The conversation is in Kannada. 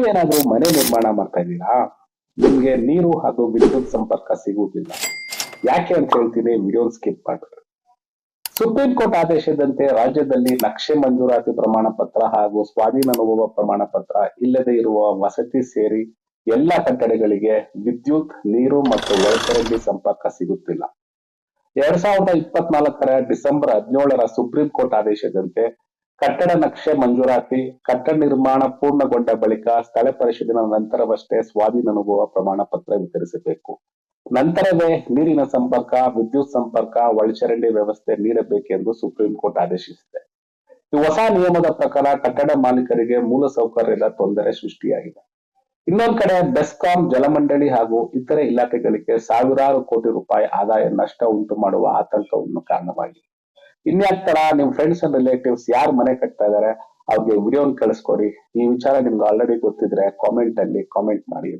ನೀವೇನಾದ್ರೂ ಮನೆ ನಿರ್ಮಾಣ ಮಾಡ್ತಾ ಇದ್ದೀರಾ? ನಿಮ್ಗೆ ನೀರು ಹಾಗೂ ವಿದ್ಯುತ್ ಸಂಪರ್ಕ ಸಿಗುವುದಿಲ್ಲ. ಯಾಕೆ ಅಂತ ಹೇಳ್ತೀನಿ, ವಿಡಿಯೋ ಸ್ಕಿಪ್ ಮಾಡಿದ್ರು ಸುಪ್ರೀಂ ಕೋರ್ಟ್ ಆದೇಶದಂತೆ ರಾಜ್ಯದಲ್ಲಿ ನಕ್ಷೆ ಮಂಜೂರಾತಿ ಪ್ರಮಾಣ ಪತ್ರ ಹಾಗೂ ಸ್ವಾಧೀನ ಅನುಭವ ಪ್ರಮಾಣ ಪತ್ರ ಇಲ್ಲದೆ ಇರುವ ವಸತಿ ಸೇರಿ ಎಲ್ಲ ಕಟ್ಟಡಗಳಿಗೆ ವಿದ್ಯುತ್, ನೀರು ಮತ್ತು ಒಳಚರಂಡಿ ಸಂಪರ್ಕ ಸಿಗುತ್ತಿಲ್ಲ. ಎರಡ್ ಸಾವಿರದ ಇಪ್ಪತ್ನಾಲ್ಕರ ಡಿಸೆಂಬರ್ ಹದಿನೇಳರ ಸುಪ್ರೀಂ ಕೋರ್ಟ್ ಆದೇಶದಂತೆ ಕಟ್ಟಡ ನಕ್ಷೆ ಮಂಜೂರಾತಿ, ಕಟ್ಟಡ ನಿರ್ಮಾಣ ಪೂರ್ಣಗೊಂಡ ಬಳಿಕ ಸ್ಥಳ ಪರಿಶೀಲನೆ ನಂತರವಷ್ಟೇ ಸ್ವಾಧೀನ ಅನುಭವ ಪ್ರಮಾಣ ಪತ್ರ ವಿತರಿಸಬೇಕು. ನಂತರವೇ ನೀರಿನ ಸಂಪರ್ಕ, ವಿದ್ಯುತ್ ಸಂಪರ್ಕ, ಒಳಚರಂಡಿ ವ್ಯವಸ್ಥೆ ನೀಡಬೇಕೆಂದು ಸುಪ್ರೀಂ ಕೋರ್ಟ್ ಆದೇಶಿಸಿದೆ. ಈ ಹೊಸ ನಿಯಮದ ಪ್ರಕಾರ ಕಟ್ಟಡ ಮಾಲೀಕರಿಗೆ ಮೂಲ ಸೌಕರ್ಯದ ತೊಂದರೆ ಸೃಷ್ಟಿಯಾಗಿದೆ. ಇನ್ನೊಂದು ಕಡೆ ಬೆಸ್ಕಾಂ, ಜಲಮಂಡಳಿ ಹಾಗೂ ಇತರೆ ಇಲಾಖೆಗಳಿಗೆ ಸಾವಿರಾರು ಕೋಟಿ ರೂಪಾಯಿ ಆದಾಯ ನಷ್ಟ ಉಂಟು ಮಾಡುವ ಆತಂಕವನ್ನು ಕಾರಣವಾಗಿದೆ. ಇನ್ಯಾಕ್ ತಡ? ನಿಮ್ ಫ್ರೆಂಡ್ಸ್ ಅಂಡ್ ರಿಲೇಟಿವ್ಸ್ ಯಾರು ಮನೆ ಕಟ್ತಾ ಇದಾರೆ? ಅವ್ರಿಗೆ ವಿಡಿಯೋನ್ ಕಳಿಸ್ಕೊಡಿ. ಈ ವಿಚಾರ ನಿಮ್ಗೆ ಆಲ್ರೆಡಿ ಗೊತ್ತಿದ್ರೆ ಕಾಮೆಂಟ್ ಅಲ್ಲಿ ಕಾಮೆಂಟ್ ಮಾಡಿ.